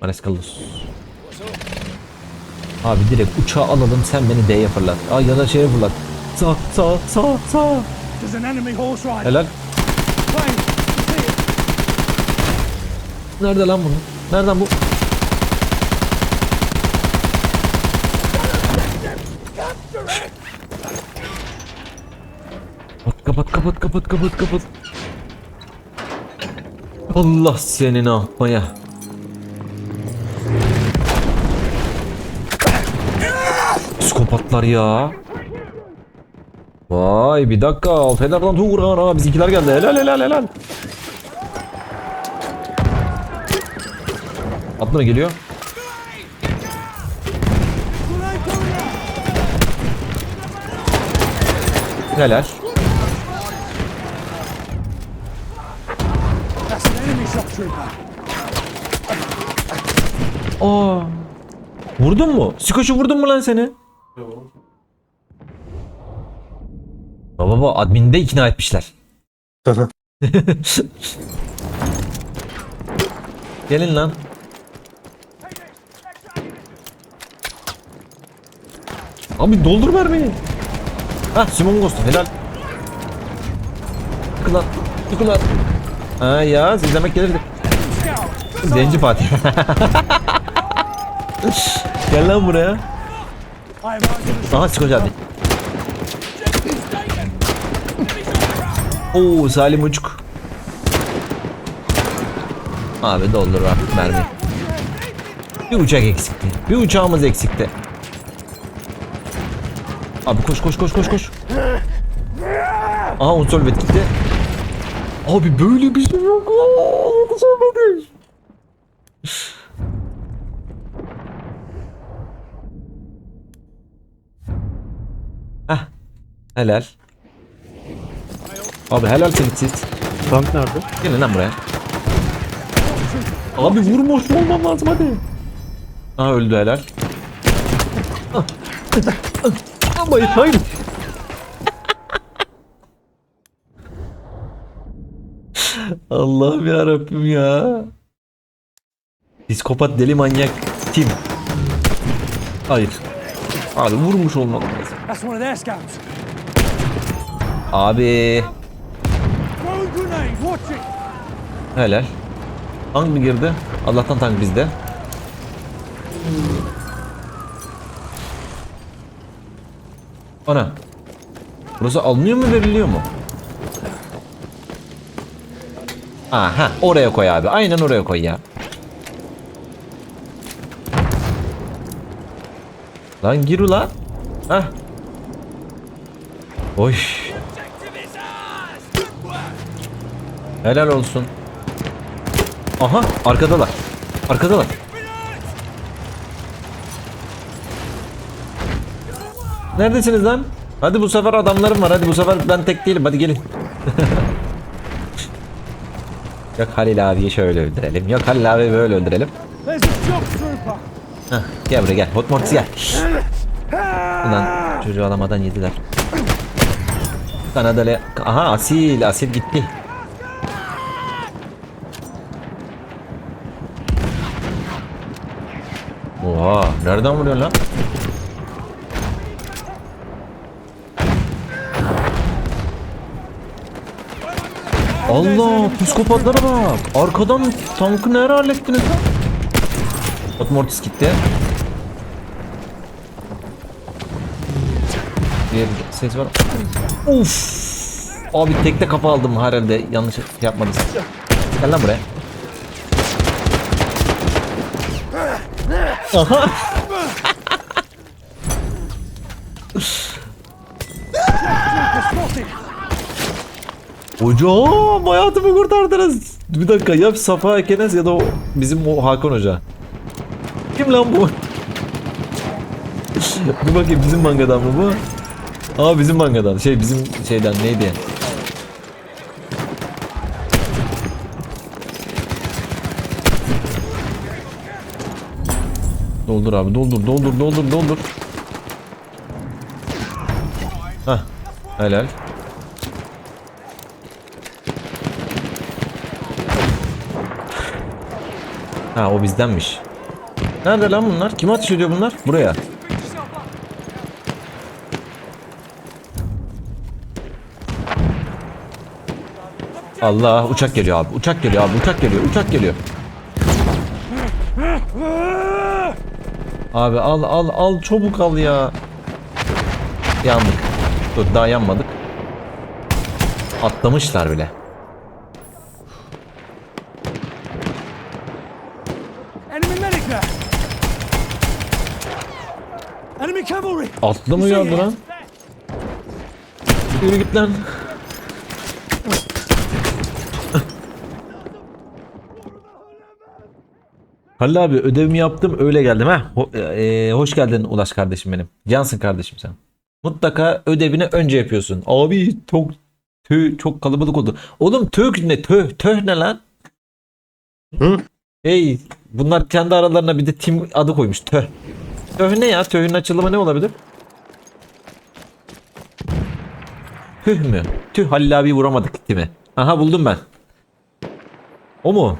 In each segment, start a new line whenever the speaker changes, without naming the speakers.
Manes Carlos. Abi direkt uçağı alalım sen beni D'ye fırlat. Ay ya da şeye fırlat. Sağ sağ sağ sağ. Helal. Nerede lan bunu? Nereden bu? Kapat kapat kapat kapat kapat. Allah senin ahmaya. Psikopatlar ya. Vay bir dakika. Fener'den Tuğran ha bizimkiler geldi. Helal helal helal. Atlara geliyor. Helal. Aa. Vurdun mu? Sikoş'u vurdun mu lan seni? Baba baba admini de ikna etmişler. Gelin lan. Abi doldur beni. Hah Simon Ghost helal. Tıkılan. Tıkılan. Ha ya siz demek gelirdi. Zenci Fatih. Gel lan buraya. Aha Sikoş abi. Oo Salim Uçuk. Abi doldur artık mermi. Bir uçak eksikti. Bir uçağımız eksikti. Abi koş koş koş koş koş. Aha Unsolvet gitti. Abi böyle bir şey yok. Unsolvet. Helal. Abi helal senitsiz.
Tank nerede?
Gelin lan buraya. Abi vurmuş olmam lazım hadi. Aha öldü helal. Ah. Ama hayır. Allah'ım ya Rabbim ya. Psikopat deli manyak tim. Hayır. Abi vurmuş olmam lazım. Abi helal. Tank mı girdi? Allah'tan tank bizde. Ana. Burası alınıyor mu veriliyor mu? Aha oraya koy abi. Aynen oraya koy ya. Lan gir ulan. Hah. Oy. Helal olsun. Aha arkadalar. Arkadalar. Neredesiniz lan? Hadi bu sefer adamlarım var. Hadi bu sefer ben tek değilim. Hadi gelin. Yok Halil abiyi şöyle öldürelim. Yok Halil abi böyle öldürelim. Hah, gel buraya gel. Hot Mortis gel. Ulan çocuğu alamadan yediler. Kanadalı. Aha Asil. Asil gitti. Oha. Nereden vuruyorsun lan? Allah psikopatlara bak. Arkadan tankı nereye hallettiniz lan? Hot Mortis gitti. Bir ses var. Uf. Abi tekte kafa aldım herhalde yanlış yapmadınız. Gel lan buraya. Hocam hayatımı kurtardınız. Bir dakika ya Safa Ekenes ya da o bizim o Hakan Hoca. Kim lan bu? Bir bakayım bizim mangadan mı bu? Aa bizim mangadan. Şey bizim şeyden neydi? Doldur abi doldur doldur doldur doldur. Hah helal. Ha o bizdenmiş. Nerede lan bunlar? Kim ateş ediyor bunlar? Buraya. Allah uçak geliyor abi. Uçak geliyor abi. Uçak geliyor. Uçak geliyor. Abi al al al çabuk al ya. Yandık. Dur daha yanmadık. Atlamışlar bile.
Enemy medic there! Enemy cavalry!
Atlı mı yandı lan? Yürü git lan. Halil abi ödevimi yaptım öyle geldim ha. Ho- e, hoş geldin Ulaş kardeşim benim. Cansın kardeşim sen. Mutlaka ödevini önce yapıyorsun. Abi çok tüh çok kalabalık oldu. Oğlum tüh ne tüh tüh ne lan?
Hı?
Hey bunlar kendi aralarına bir de tim adı koymuş tüh. Tüh ne ya? Tühün açılımı ne olabilir? Tüh mü? Tüh Halil abi vuramadık değil mi? Aha buldum ben. O mu?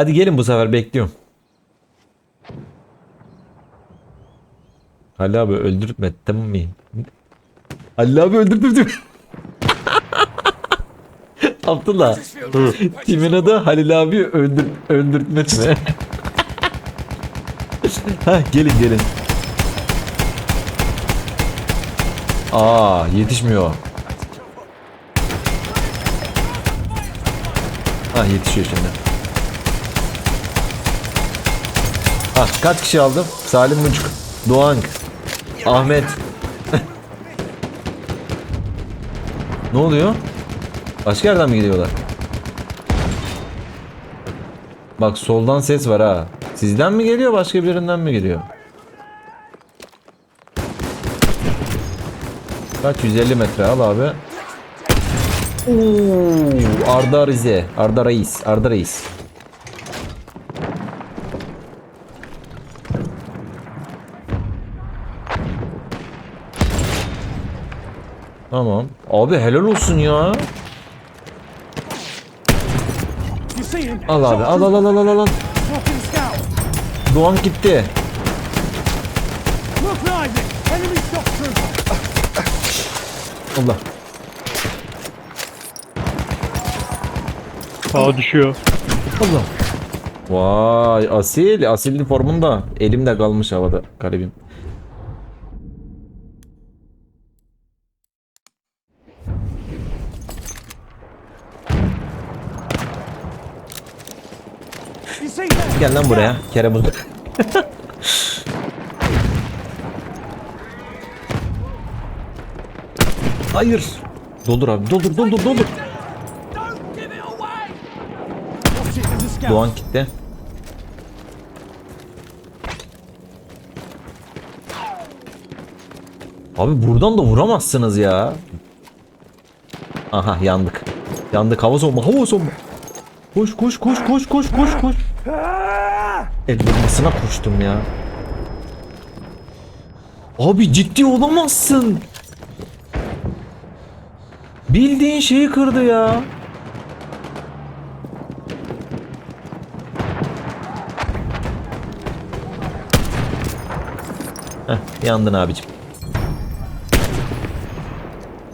Hadi gelin bu sefer bekliyorum. Halil abi öldürtme tamam mı? Halil abi öldürdürdüm. Abdullah. Timin adı Halil abi öldür öldürtme. ha gelin gelin. Aa yetişmiyor. Ha yetişiyor şimdi. Ha kaç kişi aldım? Salim Mucuk, Doğan, Ahmet. ne oluyor? Başka yerden mi gidiyorlar? Bak soldan ses var ha. Sizden mi geliyor başka birinden mi geliyor? Kaç 150 metre al abi. Oo, Arda Rize. Arda Reis. Arda Reis. Tamam. Abi helal olsun ya. Al abi. Al al al al al al. Doğan gitti. Allah.
Sağa düşüyor.
Allah. Vay asil. Asilin formunda. Elimde kalmış havada garibim. Gel lan buraya. Kerem Hayır. Doldur abi. Doldur doldur doldur. Doğan gitti. Abi buradan da vuramazsınız ya. Aha yandık. Yandık hava soğuma hava soğuma. Koş koş koş koş koş koş koş. El bombasına koştum ya. Abi ciddi olamazsın. Bildiğin şeyi kırdı ya. Heh, yandın abicim.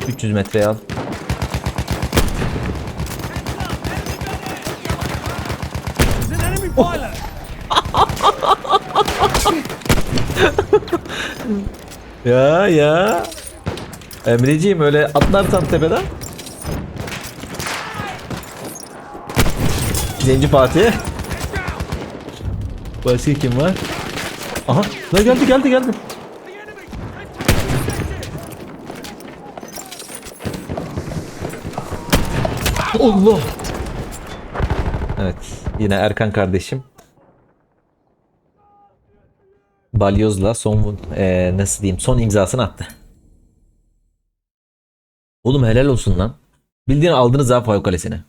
300 metreye al. Ya ya. Emreciğim öyle atlarsan tepeden. Zenci Fatih. Başka kim var? Aha. La geldi geldi geldi. Allah. Evet. Yine Erkan kardeşim. Balyoz'la son eee, nasıl diyeyim son imzasını attı. Oğlum helal olsun lan. Bildiğin aldınız ha Fayo Kalesi'ni.